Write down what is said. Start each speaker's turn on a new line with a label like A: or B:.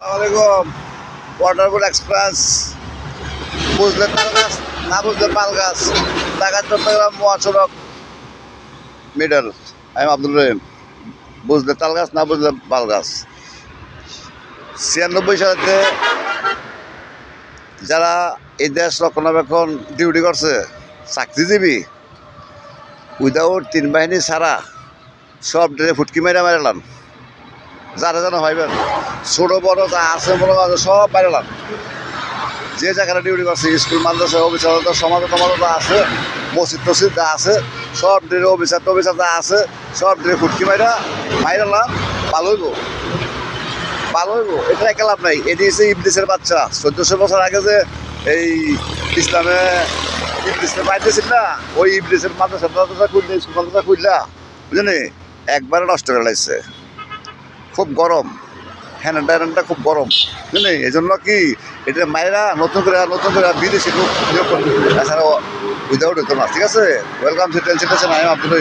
A: আসসালামাইকুম ওয়াটারপুর এক্সপ্রেস বুঝলে তাল গাছ, না বুঝলে পাল গাছ। ঢাকা চট্টগ্রাম মহাসড়ক। মিডল আমি আব্দুল রহিম। বুঝলে তাল গাছ, না বুঝলে পাল গাছ। ছিয়ানব্বই সালেতে যারা এই দেশ রক্ষণাবেক্ষণ ডিউটি করছে, চাকরিজীবী উইদাউট তিন বাহিনী ছাড়া সব ড্রে ফুটকি মেরে মারলাম। যারা যেন হইবেন ছোট, বড় যা আছে বড় আছে সব বাইরেলাম যে জায়গাটা ডিউটি করছে, স্কুল মাদ্রাসা অফিসার সমাজ টমাজ যা আছে, মসজিদ টসিদ যা আছে, সব ড্রে অফিসার, টফিসার যা আছে, সব ড্রে ফুটকি মাইরা হইব। ভালো হইব, এটা একটা লাভ নাই। এটি হচ্ছে ইবলিসের বাচ্চা। চোদ্দশো বছর আগে যে এই ইসলামে ইবলিসের পাইতেছিল না, ওই ইবলিসের মাদ্রাসা খুললে, স্কুল মাদ্রাসা খুললা বুঝলি একবারে নষ্ট করে লাগছে খুব গরম। হ্যান্ড খুব গরম। বুঝলি? এই জন্য কি এটা মায়েরা নতুন করে নতুন করে বিদেশি করবে। তাছাড়া উইদাউট হতো না, ঠিক আছে? Welcome to tension I am Abdul